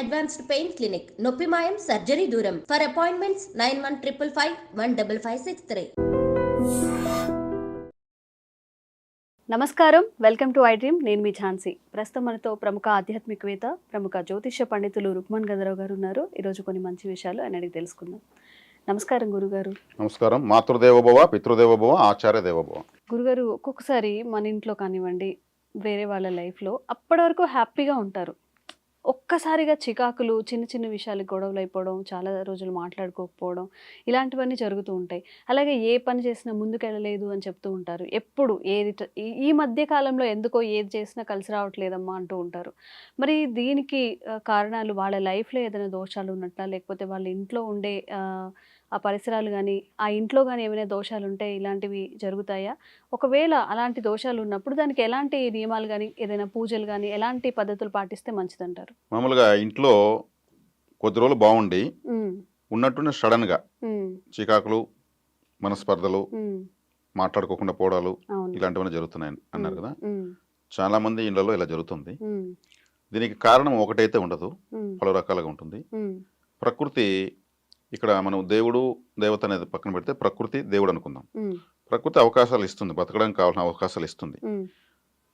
Advanced pain clinic నొప్పి మాయం surgery దూరం. For appointments nine one triple five one double five six three నమస్కారం. Welcome to I dream నేను మీ ఝాన్సీ. ప్రస్తుతం మనతో ప్రముఖ ఆధ్యాత్మికవేత్త ప్రముఖ జ్యోతిష్య పండితులు రుక్మణ్ గదరావు గారు ఉన్నారు. ఈరోజు కొన్ని మంచి విషయాలు ఆయన అడిగి తెలుసుకుందాం. నమస్కారం గురుగారు. నమస్కారం. మాతృదేవోభవ పితృదేవోభవ ఆచార్య దేవోభవ. గురుగారు ఒక్కొక్కసారి మన ఇంట్లో కానివ్వండి వేరే వాళ్ళ లైఫ్లో అప్పటి వరకు హ్యాపీగా ఉంటారు. ఒక్కసారిగా చికాకులు చిన్న చిన్న విషయాలకు గొడవలు అయిపోవడం చాలా రోజులు మాట్లాడుకోకపోవడం ఇలాంటివన్నీ జరుగుతూ ఉంటాయి. అలాగే ఏ పని చేసినా ముందుకెళ్ళలేదు అని చెప్తూ ఉంటారు. ఎప్పుడు ఏది ఈ- మధ్య కాలంలో ఎందుకో ఏది చేసినా కలిసి రావట్లేదమ్మా అంటూ ఉంటారు. మరి దీనికి కారణాలు వాళ్ళ లైఫ్లో ఏదైనా దోషాలు ఉన్నట్లా లేకపోతే వాళ్ళ ఇంట్లో ఉండే ఆ, పరిసరాలు కానీ ఆ ఇంట్లో కానీ ఏమైనా దోషాలు ఉంటే ఇలాంటివి జరుగుతాయా? ఒకవేళ అలాంటి దోషాలు ఉన్నప్పుడు దానికి ఎలాంటి నియమాలు కానీ ఏదైనా పూజలు కానీ ఎలాంటి పద్ధతులు పాటిస్తే మంచిదంటారు? మామూలుగా ఇంట్లో కొద్ది రోజులు బాగుండి ఉమ్, ఉన్నట్టుండి సడన్గా చికాకులు మనస్పర్ధలు మాట్లాడుకోకుండా పోవడాలు ఇలాంటివన్నీ జరుగుతున్నాయి అన్నారు కదా? చాలా మంది ఇళ్ళలో ఇలా జరుగుతుంది. దీనికి కారణం ఒకటైతే ఉండదు. పలు రకాలుగా ఉంటుంది. ప్రకృతి ఇక్కడ మనం దేవుడు దేవత అనేది పక్కన పెడితే ప్రకృతి దేవుడు అనుకుందాం. ప్రకృతి అవకాశాలు ఇస్తుంది బతకడానికి కావాల్సిన అవకాశాలు ఇస్తుంది.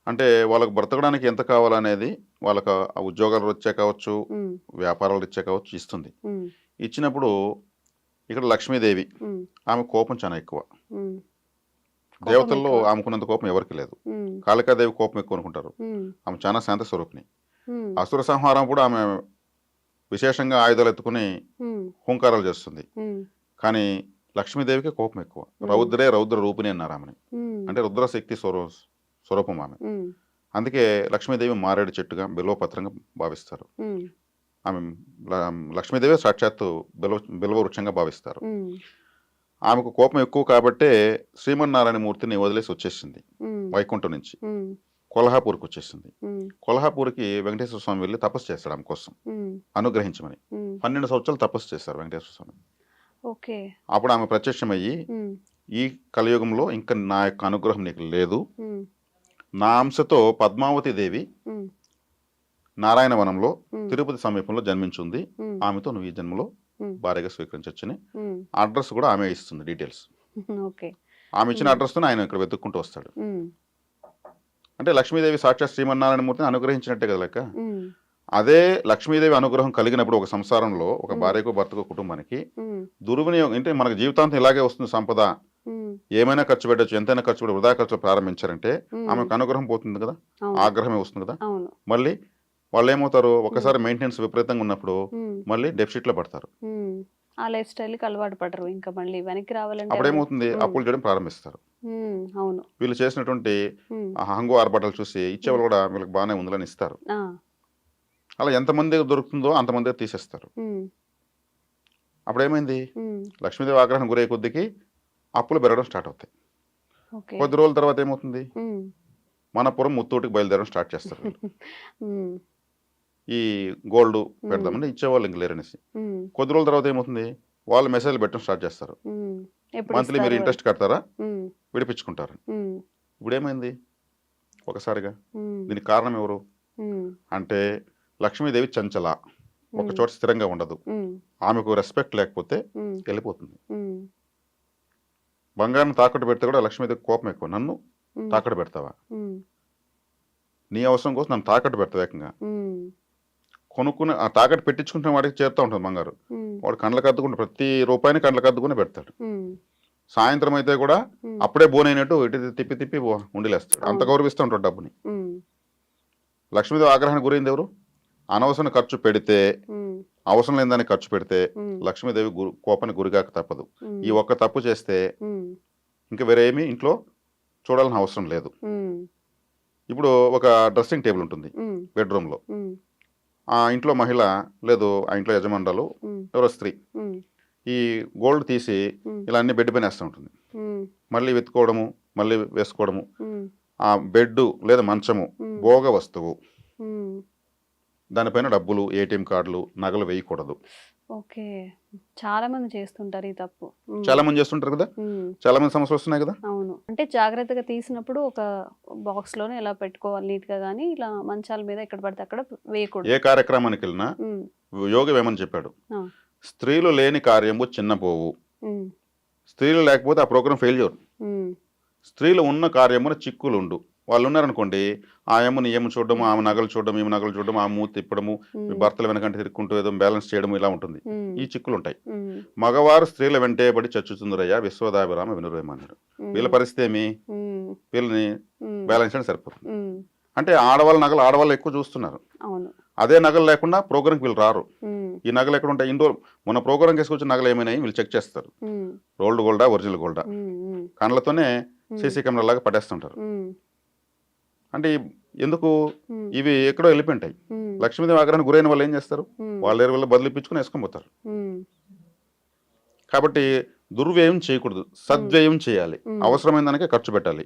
అంటే వాళ్ళకు బ్రతకడానికి ఎంత కావాలనేది వాళ్ళకు ఉద్యోగాలు రీత్యా కావచ్చు వ్యాపారాల రీత్యా కావచ్చు ఇస్తుంది. ఇచ్చినప్పుడు ఇక్కడ లక్ష్మీదేవి ఆమె కోపం చాలా ఎక్కువ. దేవతల్లో. ఆమెకున్నంత కోపం ఎవరికి లేదు. కాళికాదేవి కోపం ఎక్కువ అనుకుంటారు. ఆమె చాలా శాంత స్వరూపిణి. అసుర సంహారం కూడా ఆమె విశేషంగా ఆయుధాలు ఎత్తుకుని హుంకారాలు చేస్తుంది. కానీ లక్ష్మీదేవికి కోపం ఎక్కువ. రౌద్రే రౌద్ర రూపిణి అన్నారు ఆమెని. అంటే రుద్రశక్తి స్వరూ స్వరూపం ఆమె. అందుకే లక్ష్మీదేవి మారేడు చెట్టుగా బిల్వపత్రంగా భావిస్తారు. ఆమె లక్ష్మీదేవి సాక్షాత్తు బిల్వ బిల్వ వృక్షంగా భావిస్తారు. ఆమెకు కోపం ఎక్కువ కాబట్టే శ్రీమన్నారాయణ మూర్తిని వదిలేసి వచ్చేసింది వైకుంఠం నుంచి. కొల్హాపూర్కి వచ్చేసింది. కొల్హాపూర్కి వెంకటేశ్వర స్వామి వెళ్ళి తపస్సు చేస్తాడు ఆమె కోసం. అనుగ్రహించమని. పన్నెండు సంవత్సరాలు తపస్సు చేస్తారు వెంకటేశ్వర స్వామి. ఓకే. అప్పుడు ఆమె ప్రత్యక్షమయ్యి ఈ కలియుగంలో ఇంకా నా యొక్క అనుగ్రహం నీకు లేదు. నా అంశతో పద్మావతి దేవి నారాయణవనంలో తిరుపతి సమీపంలో జన్మించుంది. ఆమెతో నువ్వు ఈ జన్మలో భార్యగా స్వీకరించవచ్చని. అడ్రస్ కూడా ఆమె ఇస్తుంది డీటెయిల్స్. ఓకే. ఆమె ఇచ్చిన. అడ్రస్తో ఆయన ఇక్కడ వెతుక్కుంటూ వస్తాడు. అంటే లక్ష్మీదేవి సాక్షాత్ శ్రీమన్నారాయణ మూర్తిని అనుగ్రహించినట్టే కదా లెక్క? అదే లక్ష్మీదేవి అనుగ్రహం కలిగినప్పుడు ఒక సంసారంలో ఒక. భార్యకు భర్తకు కుటుంబానికి దుర్వినియోగం అంటే మనకు జీవితాంతం ఇలాగే వస్తుంది సంపద. ఏమైనా ఖర్చు పెట్టచ్చు ఎంతైనా ఖర్చు పెట్టి వృధా ఖర్చు ప్రారంభించారంటే ఆమెకు అనుగ్రహం పోతుంది కదా? ఆగ్రహమే వస్తుంది కదా? మళ్ళీ వాళ్ళు ఏమవుతారు ఒకసారి మెయింటెనెన్స్ విపరీతంగా ఉన్నప్పుడు మళ్ళీ డెఫిసిట్లో పడతారు. ఆ లైఫ్ స్టైల్కి అలవాటు పడరు. ఇంకా మళ్ళీ వెనక్కి రావాలంటే అప్పుడు ఏమవుతుంది Hmm. అప్పులు చేయడం ప్రారంభిస్తారు. అవును. వీళ్ళు చేసినటువంటి హంగు ఆర్భాటాలు చూసి ఇచ్చేవాళ్ళు కూడా వీళ్ళకి బాగానే ఉందని ఇస్తారు. అలా ఎంతమంది దొరుకుతుందో అంతమంది తీసేస్తారు. ఉమ్, అప్పుడు ఏమైంది ఉమ్, లక్ష్మీదేవి ఆగ్రహం గురయ్యే కొద్దికి అప్పులు పెరగడం స్టార్ట్ అవుతాయి. కొద్ది రోజుల తర్వాత ఏమవుతుంది? మనపురం ముత్తూటికి బయలుదేరడం స్టార్ట్ చేస్తారు ఈ గోల్డ్ పెడదామని ఇచ్చేవాళ్ళు ఇంక లేరనేసి. కొద్ది రోజుల తర్వాత ఏమవుతుంది? వాళ్ళు మెసేజ్లు పెట్టడం స్టార్ట్ చేస్తారు. మంత్లీ మీరు? ఇంట్రెస్ట్ కడతారా? విడిపించుకుంటారు ఇప్పుడు ఏమైంది ఒకసారిగా. దీనికి కారణం ఎవరు? అంటే లక్ష్మీదేవి చంచల. ఒక చోట స్థిరంగా ఉండదు. ఆమెకు రెస్పెక్ట్ లేకపోతే వెళ్ళిపోతుంది. బంగారం తాకట్టు పెడితే కూడా లక్ష్మీదేవి కోపం ఎక్కువ. నన్ను తాకట్టు పెడతావా? నీ అవసరం కోసం నన్ను తాకట్టు పెడతావు ఏకంగా. కొనుక్కుని ఆ తాకట్టు పెట్టించుకుంటున్న వాడికి చేరుతూ ఉంటుంది బంగారు. వాడు కండ్లకు అద్దుకుంటే ప్రతి రూపాయిని కండ్లకు అద్దుకుని పెడతాడు. సాయంత్రం అయితే కూడా అప్పుడే బోనైనట్టు ఇటు తిప్పి తిప్పి ఉండిలేస్తాడు. అంత. గౌరవిస్తూ ఉంటాడు డబ్బుని. లక్ష్మీదేవి ఆగ్రహానికి గురైంది ఎవరు? అనవసరం ఖర్చు పెడితే అవసరం లేని దానికి ఖర్చు పెడితే లక్ష్మీదేవి గురు కోపానికి గురిగాక తప్పదు. ఈ ఒక్క తప్పు చేస్తే ఇంకా వేరే ఏమీ ఇంట్లో చూడాల్సిన అవసరం లేదు. ఇప్పుడు ఒక డ్రెస్సింగ్ టేబుల్ ఉంటుంది. బెడ్రూమ్లో. ఆ ఇంట్లో మహిళ లేదు ఆ ఇంట్లో యజమానురాలు ఎవరో స్త్రీ. ఈ గోల్డ్ తీసి ఇలా అన్ని బెడ్ పైన వేస్తూ ఉంటుంది. మళ్ళీ వెతుకోవడము మళ్ళీ వేసుకోవడము. ఆ బెడ్ లేదా మంచము భోగ వస్తువు. దానిపైన డబ్బులు ఏటీఎం కార్డులు నగలు వేయకూడదు. ఓకే. చాలా మంది చేస్తుంటారు ఈ తప్పు. చాలా మంది చేస్తుంటారు కదా? చాలా మంది సమస్యలు వస్తున్నాయి కదా? అవును. అంటే జాగ్రత్తగా తీసినప్పుడు ఒక బాక్స్లోనే ఎలా పెట్టుకోవాలి నీట్గా కానీ ఇలా మంచాల మీద ఎక్కడ పడితే అక్కడ వేయకూడదు. ఏ కార్యక్రమానికి వెళ్ళినా యోగి వేమని చెప్పాడు. స్త్రీలు లేని కార్యము చిన్నపోవు ఉమ్, స్త్రీలు లేకపోతే ఆ ప్రోగ్రామ్ ఫెయిల్యూర్. ఉమ్, స్త్రీలు ఉన్న కార్యమున చిక్కులు ఉండు వాళ్ళు ఉన్నారనుకోండి ఆ ఏమని ఏమి చూడడము ఆమె నగలు చూడడం ఈమె నగలు చూడడం ఆ మూతి తిప్పడము భర్తల వెనకంటే తిరుక్కుంటూ ఏదో బ్యాలెన్స్ చేయడం ఇలా ఉంటుంది. ఈ చిక్కులు ఉంటాయి మగవారు స్త్రీల వెంటేబడి చచ్చుతుందరయ్యా విశ్వదాభిరామ వినురేమన్నాడు వీళ్ళ పరిస్థితి ఏమి? వీళ్ళని బ్యాలెన్స్ చేయడం సరిపోతుంది. అంటే ఆడవాళ్ళ నగలు ఆడవాళ్ళు ఎక్కువ చూస్తున్నారు. అదే నగలు లేకుండా ప్రోగ్రామ్కి వీళ్ళు రారు. ఈ నగలు ఎక్కడ ఉంటాయి? ఇండోర్ మన ప్రోగ్రామ్ తీసుకొచ్చిన నగలు ఏమైనాయి? వీళ్ళు చెక్ చేస్తారు. రోల్డ్ గోల్డా ఒరిజినల్ గోల్డా. కళ్ళతోనే సీసీ కెమెరా లాగా పట్టేస్తుంటారు అంటే ఎందుకు ఇవి ఎక్కడో వెళ్ళిపోయింటాయి. లక్ష్మీదేవి ఆగ్రహానికి గురైన వాళ్ళు ఏం చేస్తారు? వాళ్ళ ఎరువుల్లో బదిలిపించుకుని వేసుకొని పోతారు. కాబట్టి దుర్వ్యయం చేయకూడదు. సద్వ్యయం చేయాలి. అవసరమైన దానికే ఖర్చు పెట్టాలి.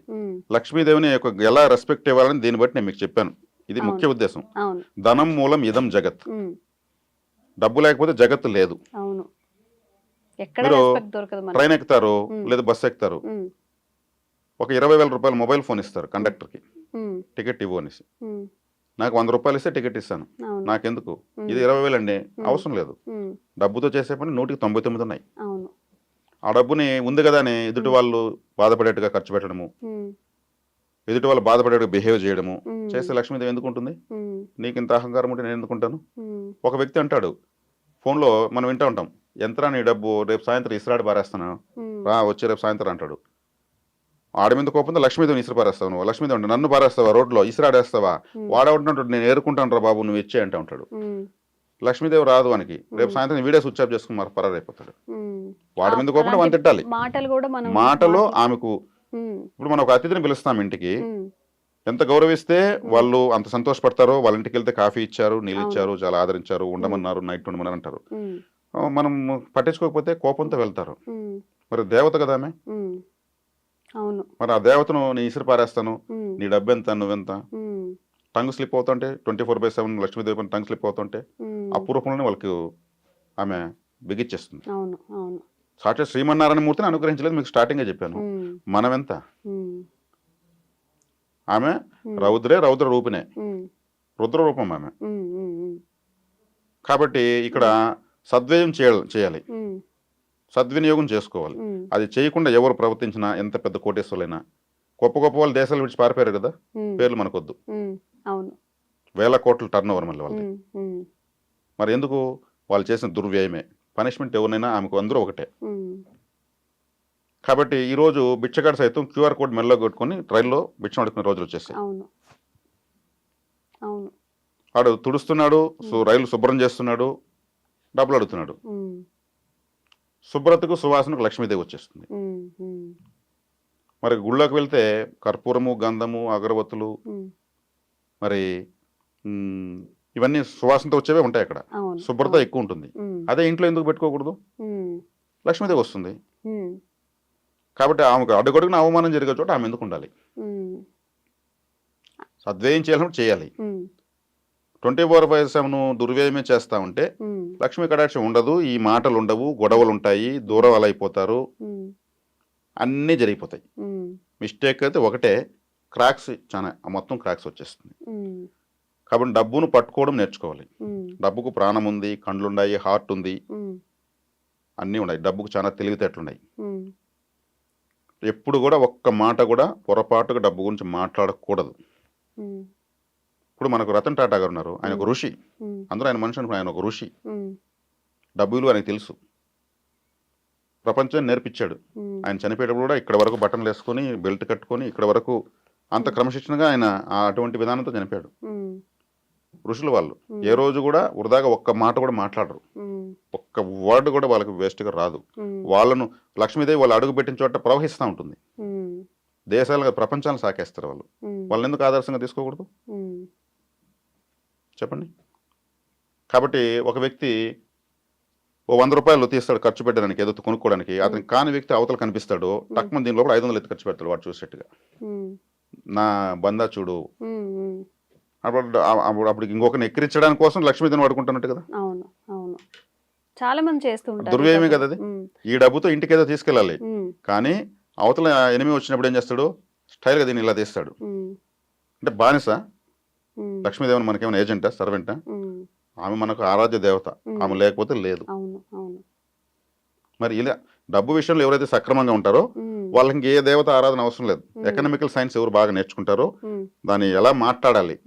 లక్ష్మీదేవిని ఎలా రెస్పెక్ట్ ఇవ్వాలని దీన్ని బట్టి నేను మీకు చెప్పాను. ఇది. ముఖ్య ఉద్దేశం. ధనం మూలం ఇదం జగత్. డబ్బు లేకపోతే జగత్తు లేదు. మీరు ట్రైన్ ఎక్కుతారు. లేదా బస్సు ఎక్కుతారు. ఒక ఇరవై వేల రూపాయలు మొబైల్ ఫోన్ ఇస్తారు కండక్టర్కి. టికెట్ ఇవ్వు అనేసి ఉమ్, నాకు వంద రూపాయలు ఇస్తే టికెట్ ఇస్తాను. నాకెందుకు. ఇది ఇరవై వేలు అండి అవసరం లేదు. డబ్బుతో చేసే పని నూటికి తొంభై తొమ్మిది ఉన్నాయి. ఆ డబ్బుని ఉంది కదా అని ఎదుటి వాళ్ళు బాధపడేట్టుగా ఖర్చు పెట్టడము. ఎదుటి వాళ్ళు బాధపడేట్టుగా బిహేవ్ చేయడము. చేస్తే లక్ష్మీదేవి ఎందుకు ఉంటుంది? నీకు ఇంత అహంకారం ఉంటే నేను ఎందుకుంటాను ఒక వ్యక్తి అంటాడు ఫోన్లో మనం వింటూ ఉంటాం. ఎంతరా నీ డబ్బు రేపు సాయంత్రం ఇసురాడి పారేస్తాను. ఉమ్, రా వచ్చి రేపు సాయంత్రం అంటాడు. ఆడి మీద కోపంతో లక్ష్మీదేవిని ఇసురు పారేస్తావు నువ్వు. లక్ష్మీదేవి అంటే నన్ను పారేస్తావా? రోడ్లో ఇసురాడేస్తావా ఉమ్, వాడేమంటున్నాడు నేను ఏరుకుంటాను రా బాబు నువ్వు ఇచ్చే అంటే ఉంటాడు. లక్ష్మీదేవి రాదు వానికి. రేపు. సాయంత్రం వీడియో స్విచ్ ఆఫ్ చేసుకుని మరి పరారైపోతాడు ఉమ్. వాడి మీద కోపం అలాంటి వాని తిట్టాలి. మాటలు ఆమెకు ఇప్పుడు మనం ఒక అతిథిని పిలుస్తాం ఇంటికి. ఎంత గౌరవిస్తే వాళ్ళు అంత సంతోషపడతారో వాళ్ళ ఇంటికి వెళ్తే కాఫీ ఇచ్చారు నీళ్ళు. ఇచ్చారు చాలా ఆదరించారు ఉండమన్నారు నైట్ ఉండమన్నారు అంటారు. మనం పట్టించుకోకపోతే కోపంతో వెళ్తారు. మరి దేవత కదా ఆమె. అవును. మరి ఆ దేవతను నీ ఇసురు పారేస్తాను నీ డబ్బు ఎంత నువ్వెంత టంగ్ స్లిప్ అవుతుంటే twenty four by seven Lakshmidevi tongue slip అవుతుంటే ఉమ్. అపూర్వకంలోనే వాళ్ళకి ఆమె బిగిచ్చేస్తుంది. అవును అవును. సాక్షాత్ శ్రీమన్నారాయణ మూర్తిని అనుగ్రహించలేదు మీకు స్టార్టింగే చెప్పాను. ఉమ్, మనం ఎంత ఉమ్, ఆమె రౌద్రే రౌద్ర రూపినే రుద్ర రూపం ఆమె. కాబట్టి ఇక్కడ సద్వ్యయం చేయాలి సద్వినియోగం చేసుకోవాలి. అది చేయకుండా ఎవరు ప్రవర్తించినా ఎంత పెద్ద కోటేశ్వరులైనా. గొప్ప గొప్ప వాళ్ళు దేశాలు విడిచి పారిపోయారు కదా పేర్లు మనకొద్దు. అవును. వేల కోట్ల టర్న్ ఓవర్ మళ్ళీ ఉమ్, మరి ఎందుకు? వాళ్ళు చేసిన దుర్వ్యయమే. పనిష్మెంట్ ఎవరినైనా ఆమెకు అందరూ ఒకటే. కాబట్టి ఈ రోజు బిచ్చగాడు సైతం క్యూఆర్ కోడ్ మెల్లో కొట్టుకొని ట్రైన్లో బిచ్చం అడుకునే రోజులు వచ్చేసాయి. వాడు తుడుస్తున్నాడు రైలు శుభ్రం చేస్తున్నాడు డబ్బులు అడుగుతున్నాడు. శుభ్రతకు సువాసనకు లక్ష్మీదేవి వచ్చేస్తుంది. మరి గుళ్ళోకి వెళ్తే కర్పూరము గంధము అగరబత్తులు మరి ఇవన్నీ సువాసనతో వచ్చేవే ఉంటాయి అక్కడ. శుభ్రత. ఎక్కువ ఉంటుంది. అదే ఇంట్లో ఎందుకు పెట్టుకోకూడదు? లక్ష్మీదేవి వస్తుంది. కాబట్టి ఆమెకు అడుగడుగున అవమానం జరిగే చోట ఆమె ఎందుకు ఉండాలి? ఉమ్, సద్వ్యయం చేయాలని చేయాలి. ట్వంటీ ఫోర్ బై సెవెన్ దుర్వ్యయమే చేస్తా ఉంటే లక్ష్మీ కటాక్షం ఉండదు ఈ మాటలు ఉండవు గొడవలు ఉంటాయి దూరం అయిపోతారు ఉమ్, అన్నీ జరిగిపోతాయి. మిస్టేక్ అయితే ఒకటే క్రాక్స్ చాలా మొత్తం క్రాక్స్ వచ్చేస్తుంది. కాబట్టి డబ్బును పట్టుకోవడం నేర్చుకోవాలి. డబ్బుకు ప్రాణం ఉంది కండ్లు ఉన్నాయి హార్ట్ ఉంది అన్నీ ఉన్నాయి. డబ్బుకు చాలా తెలివితేటలున్నాయి ఎప్పుడు కూడా ఒక్క మాట కూడా పొరపాటుగా డబ్బు గురించి మాట్లాడకూడదు. ఇప్పుడు మనకు రతన్ టాటా గారు ఉన్నారు. ఆయన ఒక ఋషి. అందరూ ఆయన మనిషి అనుకుని ఆయన ఒక ఋషి. ఉమ్, డబ్బు విలువ ఆయనకు తెలుసు. ప్రపంచాన్ని నేర్పించాడు. ఆయన చనిపోయేటప్పుడు కూడా ఇక్కడ వరకు బటన్లు వేసుకొని బెల్ట్ కట్టుకొని ఇక్కడ వరకు అంత క్రమశిక్షణగా ఆయన అటువంటి విధానంతో చనిపోయాడు. ఋషులు వాళ్ళు. ఏ రోజు కూడా వృధాగా ఒక్క మాట కూడా మాట్లాడరు. ఒక్క వర్డ్ కూడా వాళ్ళకి వేస్ట్గా రాదు. వాళ్ళను లక్ష్మీదేవి వాళ్ళు అడుగు పెట్టిన చోట ప్రవహిస్తూ ఉంటుంది. దేశాలుగా ప్రపంచాలను సాకేస్తారు వాళ్ళు. వాళ్ళని ఎందుకు ఆదర్శంగా తీసుకోకూడదు? చెప్పండి. కాబట్టి ఒక వ్యక్తి ఓ వంద రూపాయలు తీస్తాడు ఖర్చు పెట్టడానికి ఏదో కొనుక్కోవడానికి. అతను కాని వ్యక్తి అవతల కనిపిస్తాడు. టక్మన్ దీని లోపల ఐదు వందలు ఎత్తి ఖర్చు పెడతాడు వాడు చూసేట్టుగా. నా బందా చూడు. అప్పుడు అప్పుడు ఇంకొకరిని ఎక్కిరించడానికి కోసం లక్ష్మీదేవిని వాడుకుంటున్నట్టు కదా? అవును అవును. చాలా మంది చేస్తూ ఉంటారు దుర్వ్యయమే. కదా అది. ఈ డబ్బుతో ఇంటికి ఏదో తీసుకెళ్ళాలి కానీ అవతల ఎనిమి వచ్చినప్పుడు ఏం చేస్తాడు? స్టైల్గా దీన్ని ఇలా తీస్తాడు. అంటే బానిస లక్ష్మీదేవిని మనకేమైనా ఏజెంటా? సర్వెంటా? ఆమె మనకు ఆరాధ్య దేవత. ఆమె లేకపోతే లేదు. మరి ఇలా డబ్బు విషయంలో ఎవరైతే సక్రమంగా ఉంటారో వాళ్ళకి ఏ దేవత ఆరాధన అవసరం లేదు. ఎకనామికల్ సైన్స్ ఎవరు బాగా నేర్చుకుంటారో దాన్ని ఎలా మాట్లాడాలి?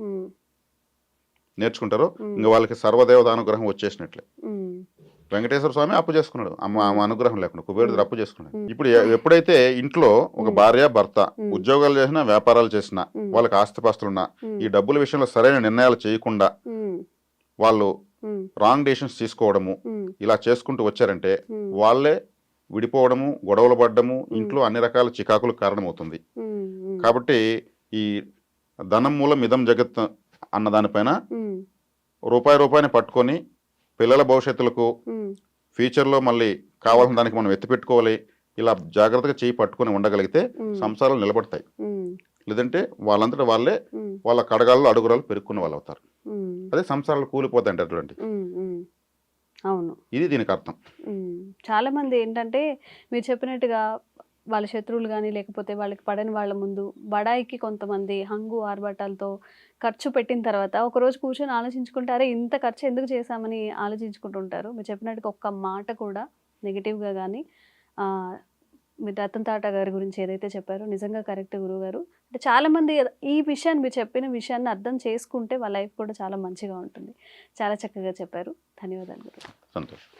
నేర్చుకుంటారో. ఇంకా వాళ్ళకి సర్వదేవత అనుగ్రహం వచ్చేసినట్లే. వెంకటేశ్వర స్వామి అప్పు చేసుకున్నాడు. అమ్మ ఆమె అనుగ్రహం లేకుండా కుబేరుడు. అప్పు చేసుకున్నాడు. ఇప్పుడు ఎప్పుడైతే ఇంట్లో ఒక. భార్య భర్త. ఉద్యోగాలు చేసినా వ్యాపారాలు చేసినా వాళ్ళకి ఆస్తిపాస్తులున్నా ఈ డబ్బుల విషయంలో సరైన నిర్ణయాలు చేయకుండా వాళ్ళు రాంగ్ డెసిషన్స్ తీసుకోవడము ఇలా చేసుకుంటూ వచ్చారంటే వాళ్ళే విడిపోవడము గొడవలు పడ్డము ఇంట్లో అన్ని రకాల చికాకులకు కారణమవుతుంది. కాబట్టి ఈ ధనం మూలం ఇదం జగత్ అన్న దానిపైన రూపాయి రూపాయిని పట్టుకొని పిల్లల భవిష్యత్తులకు ఫ్యూచర్లో మళ్ళీ కావాల్సిన దానికి మనం ఎత్తిపెట్టుకోవాలి ఇలా జాగ్రత్తగా చేయి పట్టుకొని ఉండగలిగితే సంసారాలు నిలబడతాయి. లేదంటే వాళ్ళంతటా వాళ్ళే వాళ్ళ కడగాల్లో అడుగురాలు పెరుక్కున్న వాళ్ళు అవుతారు. అదే సంసారాలు కూలిపోతాయి అంటే అటువంటి. అవును. ఇది దీనికి అర్థం. చాలా మంది ఏంటంటే మీరు చెప్పినట్టుగా వాళ్ళ శత్రువులు కానీ లేకపోతే వాళ్ళకి పడని వాళ్ళ ముందు బడాయికి కొంతమంది హంగు ఆర్భాటాలతో ఖర్చు పెట్టిన తర్వాత ఒకరోజు కూర్చొని ఆలోచించుకుంటారే ఇంత ఖర్చు ఎందుకు చేశామని ఆలోచించుకుంటుంటారు. మీరు చెప్పినట్టుగా ఒక్క మాట కూడా నెగిటివ్గా కానీ మీరు రతన్ టాటా గారి గురించి ఏదైతే చెప్పారో నిజంగా కరెక్ట్ గురువు గారు. అంటే చాలామంది ఈ విషయాన్ని మీరు చెప్పిన విషయాన్ని అర్థం చేసుకుంటే వాళ్ళ లైఫ్ కూడా చాలా మంచిగా ఉంటుంది. చాలా చక్కగా చెప్పారు. ధన్యవాదాలు గురు. సంతోషం.